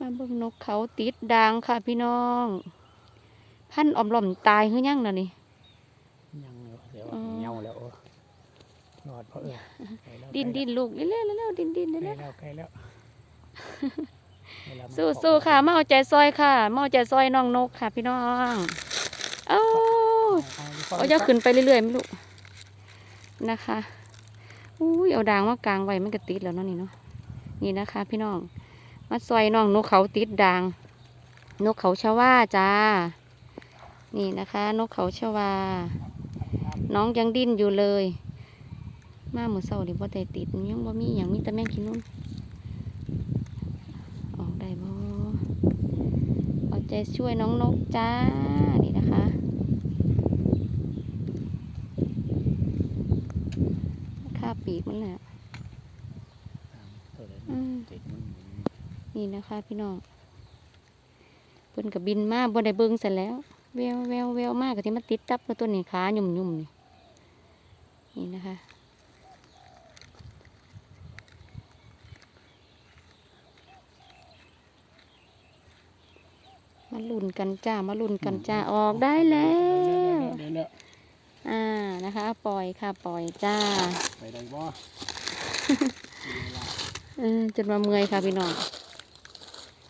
มาเบิ่งนกเขาติดด่างค่ะพี่น้อง พันออมหล่อมตายหรือยังน่ะนี่ยังอยู่เดี๋ยวอ๋อเงาแล้วโอ้รอดเพราะเออใกล้แล้วดินดินลูกเร็วๆเร็วๆดินดินใกล้เร็วแล้วใกล้แล้วเวลามันสู้ออกสู้ค่ะมาเอาใจซอยค่ะมาเอาใจซอยน้องนกค่ะ พี่น้องเอ้าเอาเอาจะขึ้นไปเรื่อยๆไม่รู้นะคะอุ้ยเอาด่างมากลางไว้มันก็ติดแล้วเนาะนี่เนาะนี่นะคะ พี่น้อง มาซอยน้องนกเขาติดด่าง นกเขาชวาจ้า นี่นะคะ นกเขาชวา น้องยังดิ้นอยู่เลย มาหมือเศร้าดิบ่ได้ติดยังบ่มีอย่างมีแต่แมงกินนุ่นออกได้บ่เอาใจช่วยน้องนกจ้า นี่นะคะค่าปีกมันแหละ ตัวเลยอืมติดมันนี่นะคะพี่น้องเพิ่นกับบินมาบ่ได้เบิ่งเสร็จแล้วแววแววแววมากก็ที่มาติดตับกับตัวนี้ขาหยุ่มหยุ่มนี่นี่นะคะมาลุ่นกันจ้ามาลุ่นกันจ้าออกได้แล้วเดี๋ยวเดี๋ยวอ่านะคะ ปล่อยค่ะปล่อยจ้าไปได้บ่เออจนมาเมื่อยค่ะพี่น้อง